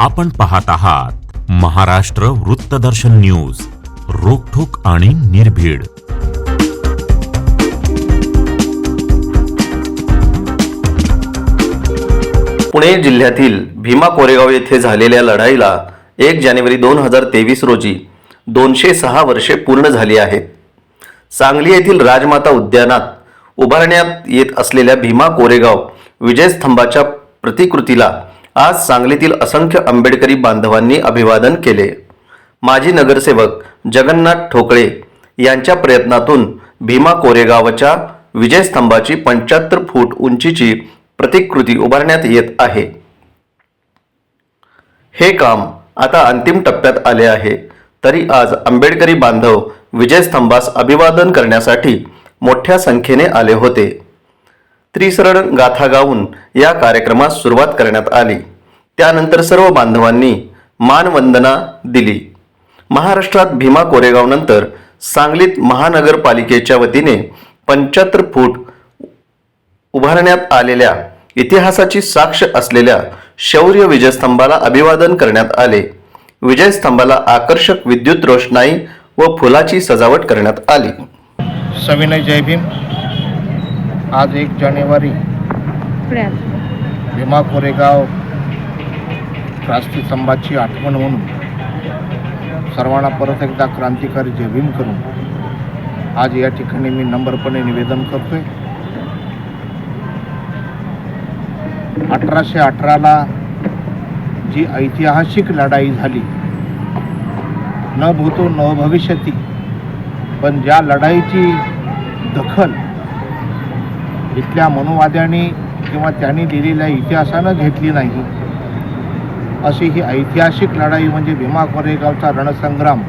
आपण पाहत आहात महाराष्ट्र वृत्तदर्शन न्यूज रोखोक आणि निर्भीड. पुणे जिल्ह्यातील भीमा कोरेगाव येथे झालेल्या लढाईला एक जानेवारी दोन हजार तेवीस रोजी दोनशे सहा वर्षे पूर्ण झाली आहेत. सांगली येथील राजमाता उद्यानात उभारण्यात येत असलेल्या भीमा कोरेगाव विजयस्तंभाच्या प्रतिकृतीला आज सांगलीतील असंख्य आंबेडकरी बांधवांनी अभिवादन केले. माजी नगरसेवक जगन्नाथ ठोकळे यांच्या प्रयत्नातून भीमा कोरेगावच्या विजयस्तंभाची पंच्याहत्तर फूट उंचीची प्रतिकृती उभारण्यात येत आहे. हे काम आता अंतिम टप्प्यात आले आहे. तरी आज आंबेडकरी बांधव विजयस्तंभास अभिवादन करण्यासाठी मोठ्या संख्येने आले होते. त्रिसरण गाथा गाऊन या कार्यक्रमास सुरुवात करण्यात आली. त्यानंतर सर्व बांधवांनी मानवंदना दिली. महाराष्ट्रात भीमा कोरेगावनंतर सांगलीत महानगरपालिकेच्या वतीने पंच्याहत्तर फूट उभारण्यात आलेल्या इतिहासाची साक्ष असलेल्या शौर्य विजयस्तंभाला अभिवादन करण्यात आले. विजयस्तंभाला आकर्षक विद्युत रोषणाई व फुलाची सजावट करण्यात आली. सविनय जय भीम. आज एक जानेवारी. भीमा कोरेगाव क्रांतीस्तंभाची आठवण म्हणून सर्वांना परत एकदा क्रांतिकारी जय भीम करून आज या ठिकाणी मी नम्रपणे निवेदन करतोय. अठराशे अठराला जी ऐतिहासिक लढाई झाली न भूतो न भविष्यती पण ज्या लढाईची दखल इथल्या मनुवाद्यांनी किंवा त्यांनी दिलेल्या इतिहासानं घेतली नाही. अशी ही ऐतिहासिक लढाई म्हणजे भीमा कोरेगावचा रणसंग्राम.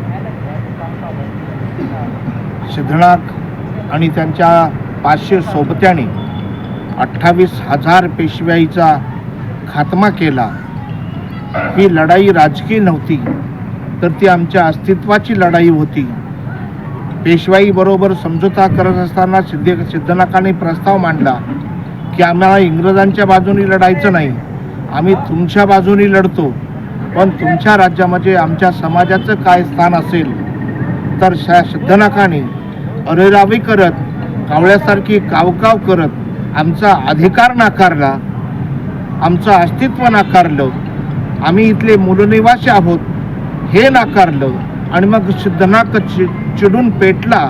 सिद्धनाथ आणि त्यांच्या पाचशे सोबत्याने अठ्ठावीस हजार पेशव्याईचा खात्मा केला. ही लढाई राजकीय नव्हती तर ती आमच्या अस्तित्वाची लढाई होती. पेशवाई बरोबर समझोता करत असताना सिद्ध सिद्धनाकाने प्रस्ताव मांडला की आम्हाला इंग्रजांच्या बाजूनी लढायचं नाही. आम्ही तुमच्या बाजूनी लढतो. पण तुमच्या राज्यामध्ये आमच्या समाजाचं काय स्थान असेल? तर शा सिद्धनाकाने अरेरावी करत कावळ्यासारखी कावकाव करत आमचा अधिकार नाकारला. आमचं अस्तित्व नाकारलं. आम्ही इथले मूलनिवासी आहोत हे नाकारलं. आणि मग सिद्धनाक चि चिडून पेटला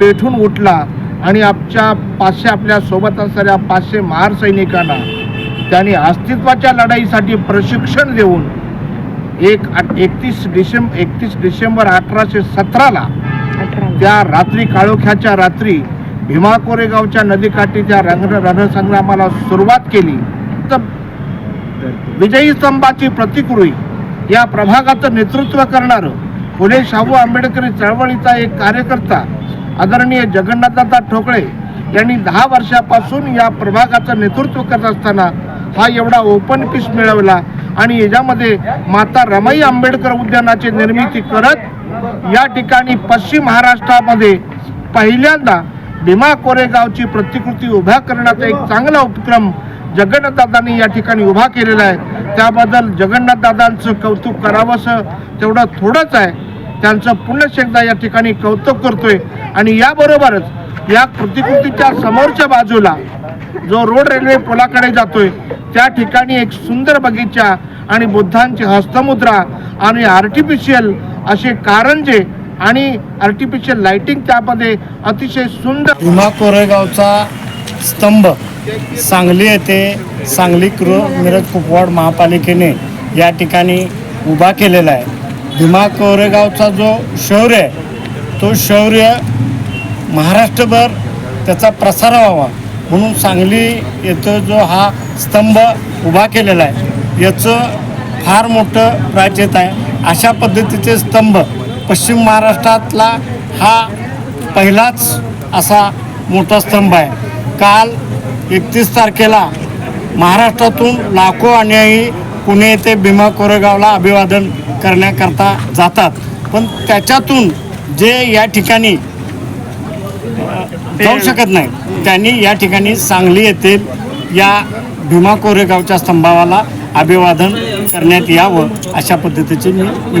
पेठून उठला आणि आमच्या पाचशे आपल्यासोबत असणाऱ्या पाचशे महार सैनिकांना त्यांनी अस्तित्वाच्या लढाईसाठी प्रशिक्षण देऊन एक एकतीस डिसेंबर एकतीस डिसेंबर अठराशे सतराला त्या रात्री काळोख्याच्या रात्री भीमा कोरेगावच्या नदीकाठी त्या रंग रणसंग्रामाला सुरुवात केली. तर विजयी स्तंभाची प्रतिकृती या प्रभागाचं नेतृत्व करणारं फुले शाहू आंबेडकरी चळवळीचा एक कार्यकर्ता आदरणीय जगन्नाथदादा ठोकळे यांनी दहा वर्षापासून या प्रभागाचं नेतृत्व करत असताना हा एवढा ओपन पीस मिळवला आणि याच्यामध्ये माता रमाई आंबेडकर उद्यानाची निर्मिती करत या ठिकाणी पश्चिम महाराष्ट्रामध्ये पहिल्यांदा भीमा कोरेगावची प्रतिकृती उभ्या करण्याचा एक चांगला उपक्रम जगन्नाथदादांनी या ठिकाणी उभा केलेला आहे. त्याबद्दल जगन्नाथदादांचं कौतुक करावंसं तेवढं थोडंच आहे. त्यांचं पुन्हा एकदा या ठिकाणी कौतुक करतोय. आणि याबरोबरच या प्रतिकृतीच्या समोरच्या बाजूला जो रोड रेल्वे पुलाकडे जातोय त्या ठिकाणी एक सुंदर बगीचा आणि बुद्धांची हस्तमुद्रा आणि आर्टिफिशियल असे कारंजे आणि आर्टिफिशियल लाइटिंग त्यामध्ये अतिशय सुंदर भीमा कोरेगावचा स्तंभ. सांगली येथे सांगली कृ मिरज कुपवाड महापालिकेने या ठिकाणी उभा केलेला आहे. भीमा कोरेगावचा जो शौर्य आहे तो शौर्य महाराष्ट्रभर त्याचा प्रसार व्हावा म्हणून सांगली येथे जो हा स्तंभ उभा केलेला आहे याचं फार मोठं प्राचीत आहे. अशा पद्धतीचे स्तंभ पश्चिम महाराष्ट्रातला हा पहिलाच असा मोठा स्तंभ आहे. काल एकतीस तारखेला महाराष्ट्रातून लाखो अनुयायी पुणे येथे भीमा कोरेगावला अभिवादन करण्याकरता जातात. पण त्याच्यातून जे या ठिकाणी जाऊ शकत नाही. त्यांनी या ठिकाणी सांगली येथील या भीमा कोरेगावच्या स्तंभावाला अभिवादन करण्यात यावं अशा पद्धतीची मी